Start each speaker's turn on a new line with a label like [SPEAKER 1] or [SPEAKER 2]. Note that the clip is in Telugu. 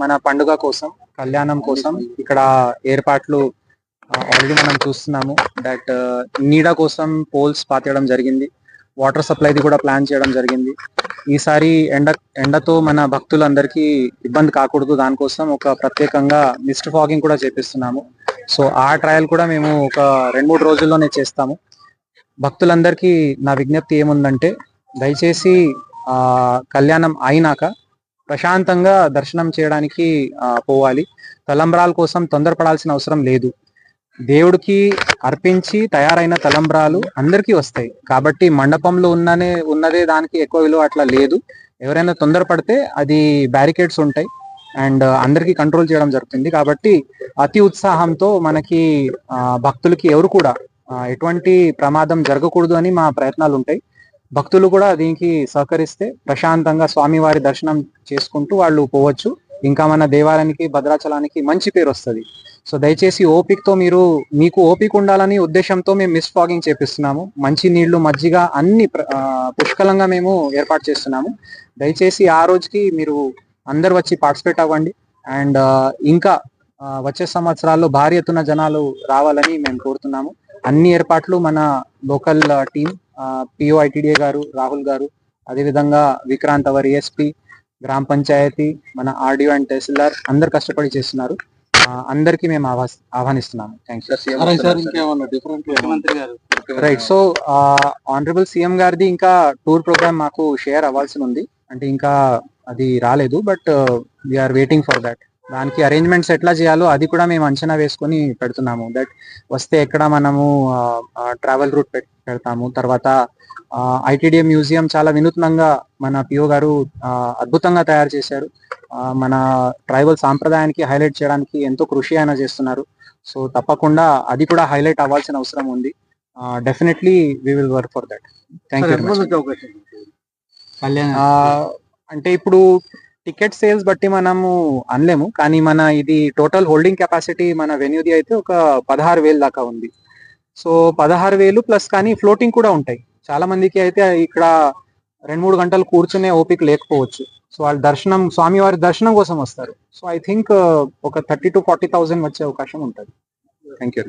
[SPEAKER 1] మన పండుగ కోసం కళ్యాణం కోసం ఇక్కడ ఏర్పాట్లు ఆల్రెడీ మనం చూస్తున్నాము దట్ నీడ కోసం పోల్స్ పాతేయడం జరిగింది. వాటర్ సప్లైది కూడా ప్లాన్ చేయడం జరిగింది. ఈసారి ఎండ ఎండతో మన భక్తులందరికీ ఇబ్బంది కాకూడదు. దానికోసం ఒక ప్రత్యేకంగా మిస్ట్ ఫాగింగ్ కూడా చేపిస్తున్నాము. సో ఆ ట్రయల్ కూడా మేము ఒక రెండు మూడు రోజుల్లోనే చేస్తాము. భక్తులందరికీ నా విజ్ఞప్తి ఏముందంటే దయచేసి కళ్యాణం అయినాక ప్రశాంతంగా దర్శనం చేయడానికి పోవాలి. తలంబ్రాల కోసం తొందరపడాల్సిన అవసరం లేదు. దేవుడికి అర్పించి తయారైన తలంబ్రాలు అందరికీ వస్తాయి. కాబట్టి మండపంలో ఉన్ననే ఉన్నదే దానికి ఎక్కువ విలువ అట్లా లేదు. ఎవరైనా తొందరపడితే అది బ్యారికేడ్స్ ఉంటాయి. అండ్ అందరికీ కంట్రోల్ చేయడం జరుగుతుంది. కాబట్టి అతి ఉత్సాహంతో మనకి భక్తులకి ఎవరు కూడా ఎటువంటి ప్రమాదం జరగకూడదు అని మా ప్రయత్నాలు ఉంటాయి. భక్తులు కూడా దీనికి సహకరిస్తే ప్రశాంతంగా స్వామివారి దర్శనం చేసుకుంటూ వాళ్ళు పోవచ్చు. ఇంకా మన దేవాలయానికి భద్రాచలానికి మంచి పేరు వస్తుంది. సో దయచేసి ఓపికతో మీరు మీకు ఓపిక ఉండాలని ఉద్దేశంతో మేము మిస్ ఫాగింగ్ చేపిస్తున్నాము. మంచి నీళ్ళు మజ్జిగ అన్ని ప్ర- పుష్కలంగా మేము ఏర్పాటు చేస్తున్నాము. దయచేసి ఆ రోజుకి మీరు అందరు వచ్చి పార్టిసిపేట్ అవ్వండి. అండ్ ఇంకా వచ్చే సంవత్సరాల్లో భారీ ఎత్తున జనాలు రావాలని మేము కోరుతున్నాము. అన్ని ఏర్పాట్లు మన లోకల్ టీం పిఓ ఐటీడీఏ గారు రాహుల్ గారు అదేవిధంగా విక్రాంత్ అవర్ ఏఎస్పి గ్రామ పంచాయతీ మన ఆర్డిఓ అండ్ తహసీల్దార్ అందరు కష్టపడి చేస్తున్నారు. అందరికీ మేము ఆహ్వానిస్తున్నాము. రైట్ సో ఆనరబుల్ సీఎం గారిది ఇంకా టూర్ ప్రోగ్రామ్ మాకు షేర్ అవ్వాల్సి ఉంది. అంటే ఇంకా అది రాలేదు but we are waiting for that దానికి అరేంజ్మెంట్స్ ఎట్లా చేయాలో అది కూడా మేము అంచనా వేసుకొని పెడుతున్నాము. దట్ వస్తే ఎక్కడ మనము ట్రావెల్ రూట్ పెడతాము. తర్వాత ఐటీడీఏ మ్యూజియం చాలా వినూత్నంగా మన పిఓ గారు అద్భుతంగా తయారు చేశారు. మన ట్రైబల్ సాంప్రదాయానికి హైలైట్ చేయడానికి ఎంతో కృషి ఆయన చేస్తున్నారు. సో తప్పకుండా అది కూడా హైలైట్ అవ్వాల్సిన అవసరం ఉంది. Definitely we will work for that thank you అంటే ఇప్పుడు టికెట్ సేల్స్ బట్టి మనము అనలేము. కానీ మన ఇది టోటల్ హోల్డింగ్ కెపాసిటీ మన వెన్యూది అయితే ఒక పదహారు వేలు దాకా ఉంది. సో పదహారు వేలు ప్లస్ కానీ ఫ్లోటింగ్ కూడా ఉంటాయి. చాలా మందికి అయితే ఇక్కడ రెండు మూడు గంటలు కూర్చునే ఓపిక లేకపోవచ్చు. సో వాళ్ళ దర్శనం స్వామివారి దర్శనం కోసం వస్తారు. సో ఐ థింక్ ఒక థర్టీ టు ఫార్టీ థౌసండ్ వచ్చే అవకాశం ఉంటుంది. Thank you